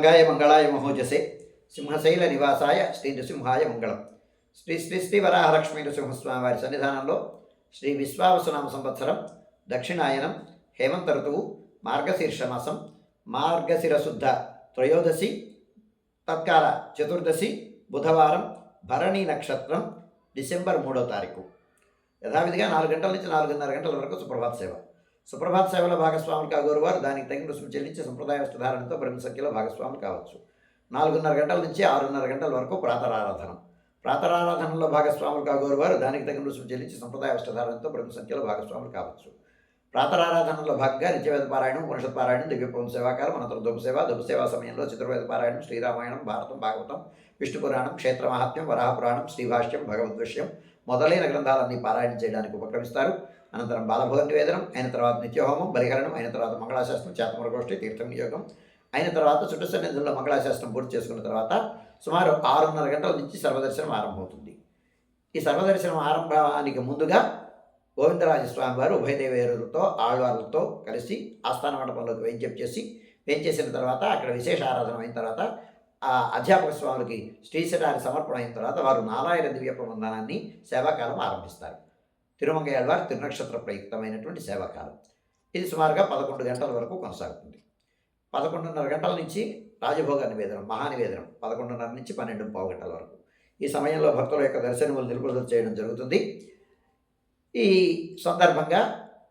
మంగాయ మంగళాయ మహోజసే సింహశైల నివాసాయ శ్రీ నృసింహాయ మంగళం. శ్రీ శ్రీ శ్రీ వరాహలక్ష్మీ నృసింహస్వామి వారి సన్నిధానంలో శ్రీ విశ్వావసునామ సంవత్సరం దక్షిణాయనం హేమంత ఋతువు మార్గశీర్ష మాసం మార్గశిరశుద్ధ త్రయోదశి తత్కాల చతుర్దశి బుధవారం భరణి నక్షత్రం డిసెంబర్ మూడో తారీఖు. యథావిధిగా నాలుగు గంటల నుంచి నాలుగున్నర గంటల వరకు సుప్రభాత సేవ. సుప్రభాత సేవలో భాగస్వాములు కాగోరు వారు దానికి తగిన రుసుము చెల్లించి సంప్రదాయ వస్త్రధారణతో బ్రహ్మ సంఖ్యలో భాగస్వాములు కావచ్చు. నాలుగున్నర గంటల నుంచి ఆరున్నర గంటల వరకు ప్రాతరారాధన. ప్రాతరారాధనలో భాగస్వాములు కాగోరు వారు దానికి తగిన రుసుము చెల్లించి సంప్రదాయ వస్త్రధారణతో బ్రహ్మసంఖ్యలో భాగస్వాములు కావచ్చు. ప్రాతరారాధనలో భాగంగా నిత్యవేద పారాయణం ఉపనిషత్ పారాయణం దివ్యపవం సేవాకారం అనంతరం దుఃఖ సేవ సమయంలో చతుర్వేద పారాయణం శ్రీరామాయణం భారతం భాగవతం విష్ణు పురాణం క్షేత్ర వరాహపురాణం శ్రీభాష్యం భగవద్విషయం మొదలైన గ్రంథాలన్నీ పారాయణం చేయడానికి ఉపక్రమిస్తారు. అనంతరం బాలభోగ నివేదనం అయిన తర్వాత నిత్యహోమం బలిహరణం అయిన తర్వాత మంగళాశాస్త్రం చేతమరగోష్ఠి తీర్థం యోగం అయిన తర్వాత చుట్టు సన్నిధుల్లో మంగళాశాస్త్రం పూర్తి చేసుకున్న తర్వాత సుమారు ఆరున్నర గంటల నుంచి సర్వదర్శనం ఆరంభమవుతుంది. ఈ సర్వదర్శనం ఆరంభానికి ముందుగా గోవిందరాజ స్వామి వారు ఉభయదేవేరులతో ఆళ్వార్లతో కలిసి ఆస్థాన మండపంలోకి వేంచేపు చేసి వేంచేసిన తర్వాత అక్కడ విశేష ఆరాధన అయిన తర్వాత ఆ అధ్యాపక స్వాములకి శ్రీశటారి సమర్పణ అయిన తర్వాత వారు నారాయణ దివ్య ప్రబంధనాన్ని సేవాకాలం ఆరంభిస్తారు. తిరుమంగయ్యవారి తిరునక్షత్ర ప్రయుక్తమైనటువంటి సేవాకాలం. ఇది సుమారుగా పదకొండు గంటల వరకు కొనసాగుతుంది. పదకొండున్నర గంటల నుంచి రాజభోగ నివేదనం మహానివేదనం పదకొండున్నర నుంచి పన్నెండు పావు గంటల వరకు. ఈ సమయంలో భక్తుల యొక్క దర్శనములు నిలుపుదల చేయడం జరుగుతుంది. ఈ సందర్భంగా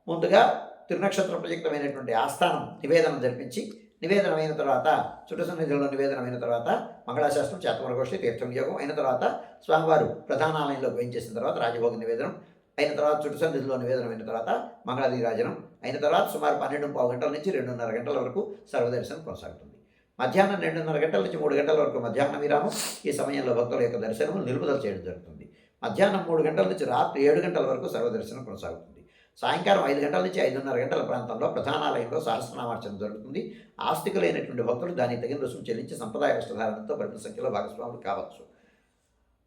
ముందుగా తిరునక్షత్ర ప్రయుక్తమైనటువంటి ఆస్థానం నివేదనం జరిపించి నివేదనం అయిన తర్వాత చుట్టు సన్నిధిలో నివేదనం అయిన తర్వాత మంగళాశాస్త్రం చేతమరగోష్ఠి తీర్థం యోగం అయిన తర్వాత స్వామివారు ప్రధానాలయంలో వేయించేసిన తర్వాత రాజభోగ నివేదనం అయిన తర్వాత చుట్టు సన్నిధిలో నివేదనం అయిన తర్వాత మంగళాదిరాజనం అయిన తర్వాత సుమారు పన్నెండు పావు గంటల నుంచి రెండున్నర గంటల వరకు సర్వదర్శనం కొనసాగుతుంది. మధ్యాహ్నం రెండున్నర గంటల నుంచి మూడు గంటల వరకు మధ్యాహ్న విరామం ఈ సమయంలో భక్తుల యొక్క దర్శనం నిలుపుదల చేయడం జరుగుతుంది. మధ్యాహ్నం మూడు గంటల నుంచి రాత్రి ఏడు గంటల వరకు సర్వదర్శనం కొనసాగుతుంది. సాయంకాలం ఐదు గంటల నుంచి ఐదున్నర గంటల ప్రాంతంలో ప్రధానాలయంలో సహస్రనామార్చన జరుగుతుంది. ఆస్తికులైనటువంటి భక్తులు దానికి తగిన రుసుము చెల్లించి సంప్రదాయ వస్త్రధారణతో పరిమిత సంఖ్యలో భాగస్వాములు కావచ్చు.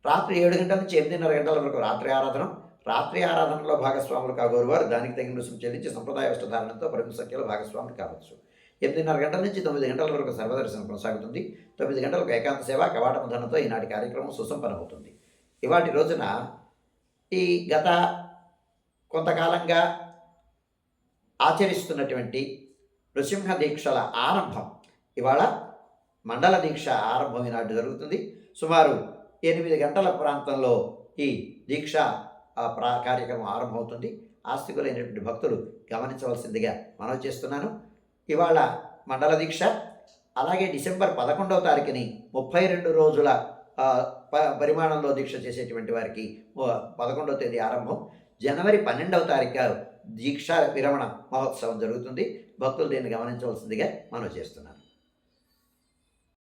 రాత్రి ఏడు గంటల నుంచి ఎనిమిదిన్నర గంటల వరకు రాత్రి ఆరాధన రాత్రి ఆరాధనలో భాగస్వాములు కాగోరు వారు దానికి తగిన రుసుము చెల్లించి సంప్రదాయ వస్త్రధారణతో పరిమిత సంఖ్యలో భాగస్వాములు కావచ్చు. ఎనిమిదిన్నర గంటల నుంచి తొమ్మిది గంటల వరకు సర్వదర్శనం కొనసాగుతుంది. తొమ్మిది గంటలకు ఏకాంత సేవ కవాటం ధనతో ఈనాటి కార్యక్రమం సుసంపన్నమవుతుంది. ఇవాటి రోజున ఈ గత కొంతకాలంగా ఆచరిస్తున్నటువంటి నృసింహ దీక్షల ఆరంభం ఇవాళ మండల దీక్ష ఆరంభం ఈనాటి జరుగుతుంది. సుమారు ఎనిమిది గంటల ప్రాంతంలో ఈ దీక్ష ప్రా కార్యక్రమం ఆరంభమవుతుంది. ఆస్తికులైనటువంటి భక్తులు గమనించవలసిందిగా మనవి చేస్తున్నాను. ఇవాళ మండల దీక్ష అలాగే డిసెంబర్ పదకొండవ తారీఖుని ముప్పై రెండు రోజుల ప- పరిమాణంలో దీక్ష చేసేటువంటి వారికి పదకొండవ తేదీ ఆరంభం. జనవరి పన్నెండవ తారీఖు దీక్ష విరమణ మహోత్సవం జరుగుతుంది. భక్తులు దీన్ని గమనించవలసిందిగా మనం చేస్తున్నాను.